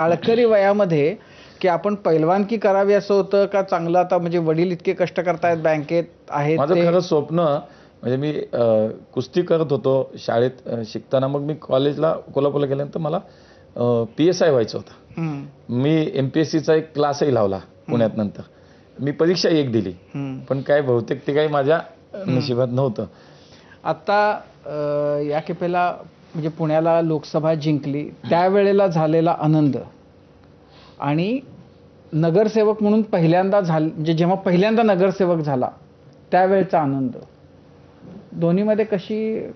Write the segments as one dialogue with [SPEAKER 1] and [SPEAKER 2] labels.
[SPEAKER 1] आळकरी वयामध्ये की आपण पैलवानकी करावी असं होतं का चांगलं? आता म्हणजे वडील इतके कष्ट करतायत बँकेत आहेत
[SPEAKER 2] माझं
[SPEAKER 1] ते.
[SPEAKER 2] खरं स्वप्न म्हणजे मी अ, कुस्ती करत होतो शाळेत अ, शिकताना. मग मी कॉलेजला कोल्हापूरला गेल्यानंतर मला पी एस आय व्हायचं होतं.
[SPEAKER 1] हम्म,
[SPEAKER 2] मी एम पी एस सीचा एक क्लासही लावला पुण्यात नंतर. मी परीक्षा एक दिली.
[SPEAKER 1] हम्म.
[SPEAKER 2] पण काय बहुतेक ते काही माझ्या नशिबात नव्हतं.
[SPEAKER 1] आता अं, या खेपेला म्हणजे पुण्याला लोकसभा जिंकली त्यावेळेला झालेला आनंद. आणि नगरसेवक म्हणून पहिल्यांदा झाल म्हणजे जेव्हा पहिल्यांदा नगरसेवक झाला त्यावेळेचा आनंद. दोन्हीमध्ये कशी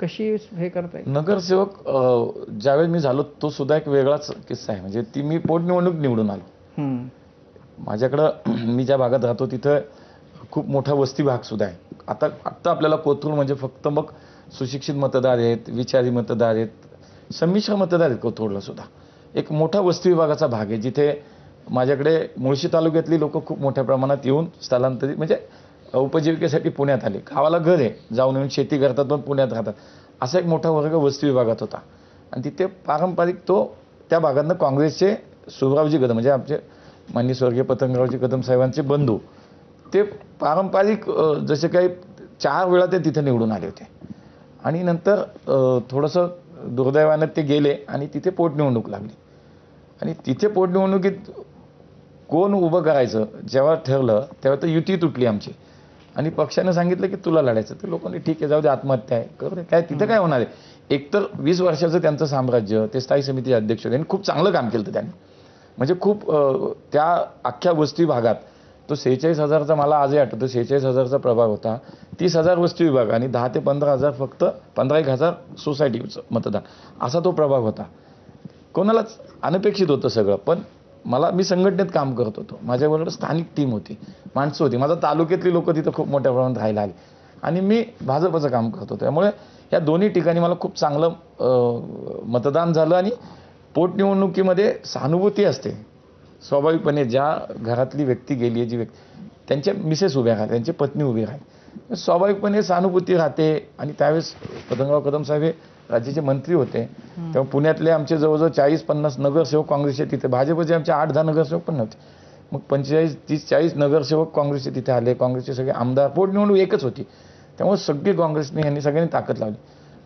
[SPEAKER 1] कशी हे करता येईल
[SPEAKER 2] नगरसेवक अ, ज्यावेळेस मी झालो तो सुद्धा एक वेगळाच किस्सा आहे. म्हणजे ती मी पोटनिवडणूक निवडून आलो. माझ्याकडं मी ज्या भागात राहतो तिथं खूप मोठा वस्ती भाग सुद्धा आहे. आता आत्ता आपल्याला कोथरूड म्हणजे फक्त मग सुशिक्षित मतदार आहेत विचारी मतदार आहेत संमिश्र मतदार आहेत कोथरूडला सुद्धा. एक मोठा वस्ती विभागाचा भाग आहे जिथे माझ्याकडे मुळशी तालुक्यातली लोक खूप मोठ्या प्रमाणात येऊन स्थलांतरित म्हणजे उपजीविकेसाठी पुण्यात आले. गावाला घर आहे जाऊन येऊन शेती करतात पण पुण्यात राहतात. असा एक मोठा वर्ग वस्ती विभागात होता. आणि तिथे पारंपरिक तो त्या भागातनं काँग्रेसचे सुभरावजी कदम म्हणजे आमचे माननीय स्वर्गीय पतंगरावजी कदम साहेबांचे बंधू ते पारंपरिक जसे काही चार वेळा ते तिथे निवडून आले होते. आणि नंतर थोडंसं दुर्दैवानं ते गेले आणि तिथे पोटनिवडणूक लागली. आणि तिथे पोटनिवडणुकीत कोण उभं करायचं जेव्हा ठरलं तेव्हा तर युती तुटली आमची. आणि पक्षानं सांगितलं की तुला लढायचं. तर लोकांनी ठीक आहे जाऊ दे आत्महत्या आहे. करू काय तिथं काय होणार आहे? एकतर वीस वर्षाचं त्यांचं साम्राज्य ते स्थायी समिती अध्यक्ष होते. आणि खूप चांगलं काम केलं त्यांनी. म्हणजे खूप त्या अख्ख्या वस्ती भागात तो सेहेचाळीस हजारचा मला आजही आठवतो सेहेचाळीस हजारचा प्रभाग होता. तीस हजार वस्ती विभाग आणि दहा ते पंधरा हजार फक्त पंधरा एक हजार सोसायटीचं मतदान. असा तो प्रभाग होता. कोणालाच अनपेक्षित होतं सगळं पण मला मी संघटनेत काम करत होतो. माझ्याबरोबर स्थानिक टीम होती. माणसं होती. माझा तालुक्यातली लोक तिथं खूप मोठ्या प्रमाणात राहायला आली. आणि मी भाजपचं काम करत होतो. त्यामुळे या दोन्ही ठिकाणी मला खूप चांगलं मतदान झालं आणि पोटनिवडणुकीमध्ये सहानुभूती असते. स्वाभाविकपणे ज्या घरातली व्यक्ती गेली आहे जी व्यक्ती त्यांच्या मिसेस उभ्या राहतात त्यांची पत्नी उभी राहते. स्वाभाविकपणे सहानुभूती राहते आणि त्यावेळेस पतंगराव कदम साहेब हे राज्याचे मंत्री होते. तेव्हा पुण्यातले आमचे जवळजवळ चाळीस पन्नास नगरसेवक काँग्रेसचे तिथे. भाजपचे आमचे आठ दहा नगरसेवक पण नव्हते. मग पंचेचाळीस तीस चाळीस नगरसेवक काँग्रेसचे तिथे आले. काँग्रेसचे सगळे आमदार पोटनिवडणूक एकच होती. त्यामुळे सगळी काँग्रेसने यांनी सगळ्यांनी ताकद लावली.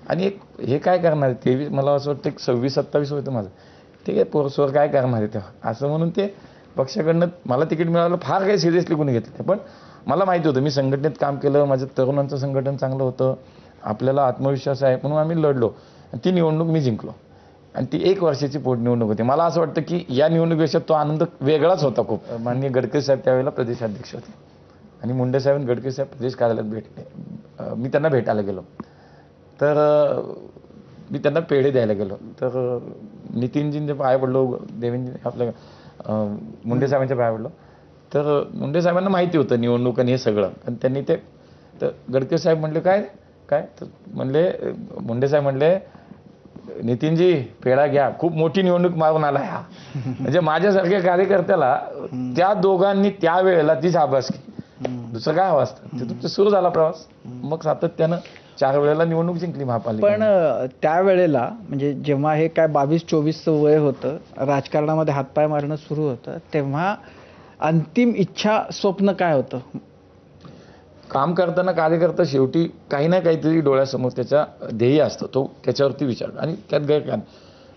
[SPEAKER 2] आणि एक हे काय करणार तेवीस मला असं वाटतं एक सव्वीस सत्तावीस होतं माझं. ठीक आहे पोरसवर काय करणार आहे तेव्हा? असं म्हणून ते पक्षाकडनं मला तिकीट मिळालं फार काही सिरियसली कोणी घेतलं. पण मला माहिती होतं मी संघटनेत काम केलं माझं तरुणांचं संघटन चांगलं होतं आपल्याला आत्मविश्वास आहे म्हणून आम्ही लढलो. आणि ती निवडणूक मी जिंकलो. आणि ती एक वर्षाची पोटनिवडणूक होती. मला असं वाटतं की या निवडणुकीपेक्षा तो आनंद वेगळाच होता खूप. माननीय गडकरी साहेब त्यावेळेला प्रदेशाध्यक्ष होते. आणि मुंडे साहेब आणि गडकरी साहेब प्रदेश कार्यालयात भेटले मी त्यांना भेटायला गेलो. तर मी त्यांना पेढे द्यायला गेलो. तर नितीनजींचे पाय पडलो देवेंद्र आपल्या मुंडे साहेबांच्या पाय पडलो. तर मुंडे साहेबांना माहिती होतं निवडणूक आणि हे सगळं. आणि त्यांनी ते तर गडकरी साहेब म्हणले काय काय? तर म्हणले मुंडे साहेब म्हणले नितीनजी पेढा घ्या. खूप मोठी निवडणूक मारून आला हा. म्हणजे माझ्यासारख्या कार्यकर्त्याला त्या दोघांनी त्या वेळेला तीच आभास केली. दुसरं काय हवं असतं ते तुमचं सुरू झाला प्रवास. मग सातत्यानं चार वेळेला निवडणूक जिंकली महापालिका
[SPEAKER 1] पण त्यावेळेला म्हणजे जेव्हा हे काय बावीस चोवीस वय होतं राजकारणामध्ये हातपाय मारणं सुरू होतं तेव्हा अंतिम इच्छा स्वप्न काय होतं?
[SPEAKER 2] काम करताना कार्यकर्ता शेवटी काही ना काहीतरी डोळ्यासमोर त्याचा ध्येय असतं तो त्याच्यावरती विचार. आणि त्यात गैर काय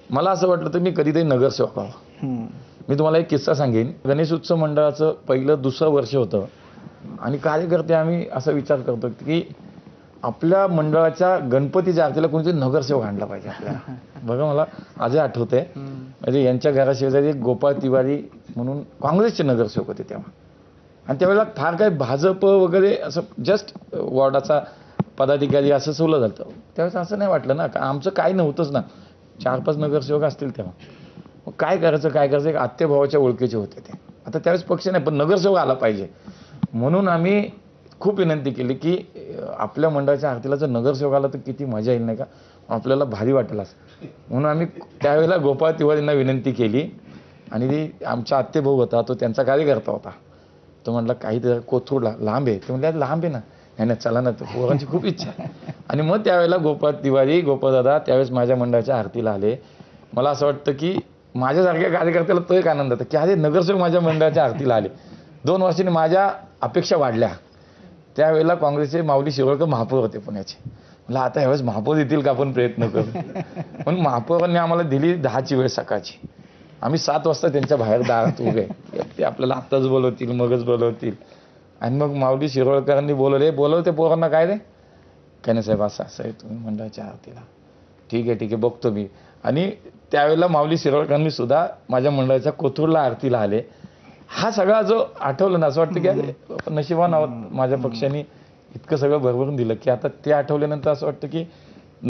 [SPEAKER 2] मला असं वाटलं तर मी कधीतरी नगरसेवक व्हावं. मी तुम्हाला एक किस्सा सांगेन. गणेश उत्सव मंडळाचं पहिलं दुसरं वर्ष होतं. आणि कार्यकर्ते आम्ही असा विचार करतो की आपल्या मंडळाच्या गणपतीच्या आरतीला कोणीतरी नगरसेवक आणला पाहिजे आपल्याला. बघा मला आजही आठवतंय म्हणजे यांच्या घराशेजारी एक गोपाळ तिवारी म्हणून काँग्रेसचे नगरसेवक होते तेव्हा. आणि त्यावेळेला फार काही भाजप वगैरे असं जस्ट वॉर्डाचा पदाधिकारी असं सोलं झालं त्यावेळेस असं नाही वाटलं ना. का आमचं काय नव्हतंच ना. चार पाच नगरसेवक असतील तेव्हा. मग काय करायचं काय करायचं? एक आत्याभावाच्या ओळखीचे होते ते. आता त्यावेळेस पक्ष नाही पण नगरसेवक आला पाहिजे. म्हणून आम्ही खूप विनंती केली की आपल्या मंडळाच्या आरतीला जर नगरसेवक आला तर किती मजा येईल नाही का? आपल्याला भारी वाटेल असं. म्हणून आम्ही त्यावेळेला गोपाळ तिवारींना विनंती केली. आणि ती आमचा आत्तेभाऊ होता तो त्यांचा कार्यकर्ता होता. तो म्हटला काही तर कोथरूडला लांब आहे. ते म्हणले लांब आहे ना. नाही ना चला ना पोरांची खूप इच्छा आहे. आणि मग त्यावेळेला गोपाळ तिवारी गोपाळदादा त्यावेळेस माझ्या मंडळाच्या आरतीला आले. मला असं वाटतं की माझ्यासारख्या कार्यकर्त्याला तो एक आनंद होता की अरे नगरसेवक माझ्या मंडळाच्या आरतीला आले. दोन वर्षांनी माझ्या अपेक्षा वाढल्या. त्यावेळेला काँग्रेसचे माऊली शिरोळकर महापौर होते पुण्याचे. मला आता ह्यावेळेस महापौर येतील का आपण प्रयत्न करू? पण महापौरांनी आम्हाला दिली दहाची वेळ सकाळची. आम्ही सात वाजता त्यांच्या बाहेर दारात उभे. ते आपल्याला आत्ताच बोलवतील मगच बोलवतील. आणि मग माऊली शिरोळकरांनी बोलवले बोलवते पोरांना काय रे? काय साहेब असं असं आहे. तुम्ही मंडळाच्या आरतीला ठीक आहे ठीक आहे बघतो मी. आणि त्यावेळेला माऊली शिरोळकरांनी सुद्धा माझ्या मंडळाच्या कोथरूडला आरतीला आले. हा सगळा जो आठवलं ना असं वाटतं की नशिबान आहोत माझ्या पक्षाने इतकं सगळं भरभरून दिलं की आता ते आठवल्यानंतर असं वाटतं की